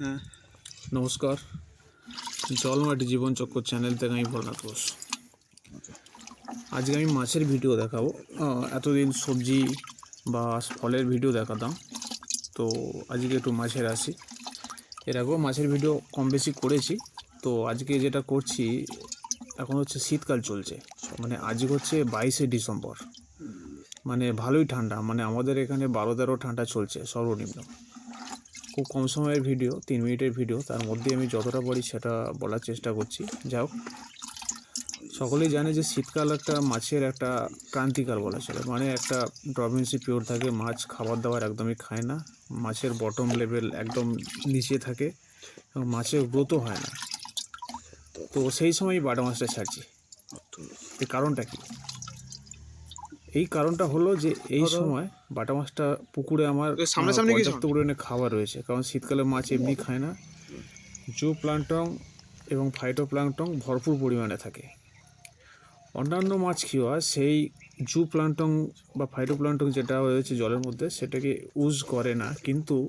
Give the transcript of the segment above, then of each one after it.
হ্যাঁ। নমস্কার। জলমাটি জীবন চক্র চ্যানেল থেকে আমি ভোলনাথ ঘোষ। আজকে আমি মাছের ভিডিও দেখাবো। এতদিন সবজি বা ফলের ভিডিও দেখাতাম। তো আজকে একটু মাছের আসি। এর আগেও মাছের ভিডিও কম বেশি করেছি। তো আজকে যেটা করছি, এখন হচ্ছে শীতকাল চলছে। মানে আজকে হচ্ছে বাইশে ডিসেম্বর। মানে ভালোই ঠান্ডা। মানে আমাদের এখানে বারো তেরো ঠান্ডা চলছে সর্বনিম্ন। খুব কম সময়ের ভিডিও তিন মিনিটের ভিডিও তার মধ্যে আমি যতটা পারি সেটা বলার চেষ্টা করছি। যাই হোক সকলেই জানে যে শীতকাল একটা মাছের একটা ক্রান্তিকাল বলা চলে। মানে একটা ড্রমিন্সি পিওর থাকে মাছ খাবার দাবার একদমই খায় না মাছের বটম লেভেল একদম নিচে থাকে এবং মাছের গ্রোথও হয় না। তো সেই সময় বাটা মাছটা ছাড়ছি। এই কারণটা কি? এই কারণটা হলো যে এই সময় বাটা মাছটা পুকুরে আমার সামনাসামনি পর্যাপ্ত পরিমাণে খাবার রয়েছে। কারণ শীতকালে মাছ এমনি খায় না। জু প্লান্টং এবং ফাইটো প্লান্টং ভরপুর পরিমাণে থাকে। অন্যান্য মাছ কী হয় সেই জু প্লান্টং বা ফাইটো প্লান্টং যেটা রয়েছে জলের মধ্যে সেটাকে ইউজ করে না কিন্তু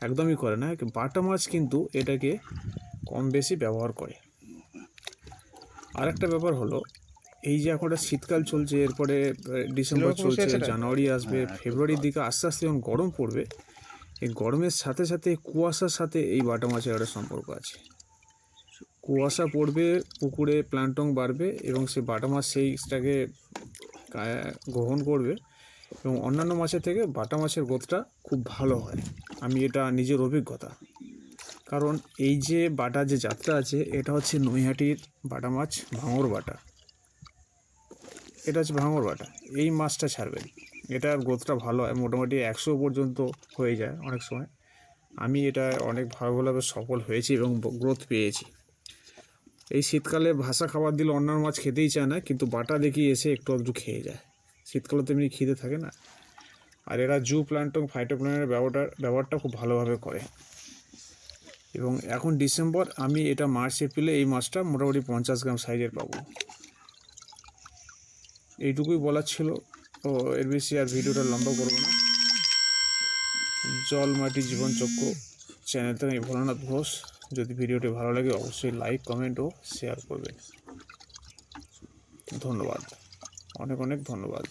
একদমই করে না। বাটা মাছ কিন্তু এটাকে কম বেশি ব্যবহার করে। আরেকটা ব্যাপার হলো এই যে এখন একটা শীতকাল চলছে এরপরে ডিসেম্বর চলছে জানুয়ারি আসবে ফেব্রুয়ারির দিকে আস্তে আস্তে যখন গরম পড়বে এই গরমের সাথে সাথে কুয়াশার সাথে এই বাটা মাছের একটা সম্পর্ক আছে। কুয়াশা পড়বে পুকুরে প্লান্টং বাড়বে এবং সেই বাটা মাছ সেইটাকে গ্রহণ করবে এবং অন্যান্য মাছের থেকে বাটা মাছের গ্রোথটা খুব ভালো হয়। আমি এটা নিজের অভিজ্ঞতা। কারণ এই যে বাটা যে যাত্রা আছে এটা হচ্ছে নৈহাটির বাটা মাছ ভাঙর বাটা। এটা হচ্ছে ভাঙর বাটা। এই মাছটা ছাড়বেন। এটার গ্রোথটা ভালো হয়, মোটামুটি একশো পর্যন্ত হয়ে যায় অনেক সময়। আমি এটা অনেক ভালোভাবে সফল হয়েছি এবং গ্রোথ পেয়েছি। এই শীতকালে ভাষা খাবার দিলে অন্যান্য মাছ খেতেই চায় না, কিন্তু বাটা দেখি এসে একটু আধটু খেয়ে যায়। শীতকালে তো এমনি খিদে থাকে না। আর এরা জু প্ল্যান্টং ফাইটো প্ল্যান্টের ব্যবহারটা ব্যবহারটা খুব ভালোভাবে করে। এবং এখন ডিসেম্বর আমি এটা মার্চ এপ্রিলে এই মাছটা মোটামুটি পঞ্চাশ গ্রাম সাইজের পাবো। এইটুকুই বলার ছিল। ও এর বেশি আর ভিডিওটা লম্বা করব না। জল মাটি জীবন চক্র চ্যানেল থেকে আমি ভোলানাথ ঘোষ। যদি ভিডিওটি ভালো লাগে, অবশ্যই লাইক কমেন্ট ও শেয়ার করবেন। ধন্যবাদ। অনেক অনেক ধন্যবাদ।